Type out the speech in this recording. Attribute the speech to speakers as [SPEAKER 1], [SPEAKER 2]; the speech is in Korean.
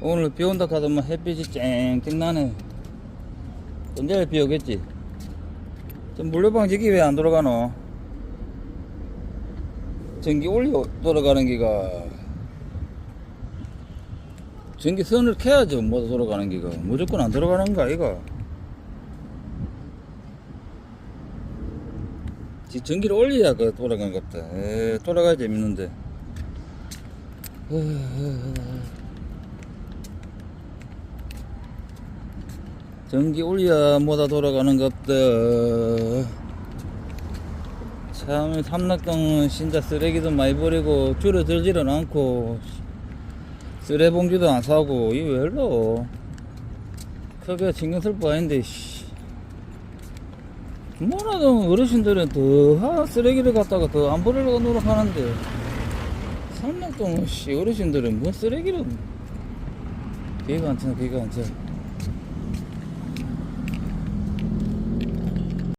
[SPEAKER 1] 오늘 비 온다 하더만 햇빛이 쨍쨍 나네. 언제 비 오겠지? 저 물레방지기 왜안 돌아가노? 전기 올려 돌아가는 기가 전기 선을 켜야죠 못 돌아가는 기가 무조건 안 돌아가는 거 아이가 지- 전기를 올려야 그 돌아가는 것 같다 에 돌아가야 재밌는데 전기 올려야 뭐다 돌아가는 것 같다 참 삼락동은 진짜 쓰레기도 많이 버리고 줄어들지는 않고 쓰레봉지도 안 사고 이거 왜 이러 크게 신경 쓸바 아닌데 씨. 뭐라도 어르신들은 더 하- 쓰레기를 갖다가 더 안 버리려고 노력하는데 삼락동은 씨 어르신들은 뭐 쓰레기를 기가 안 차네 기가 안 차.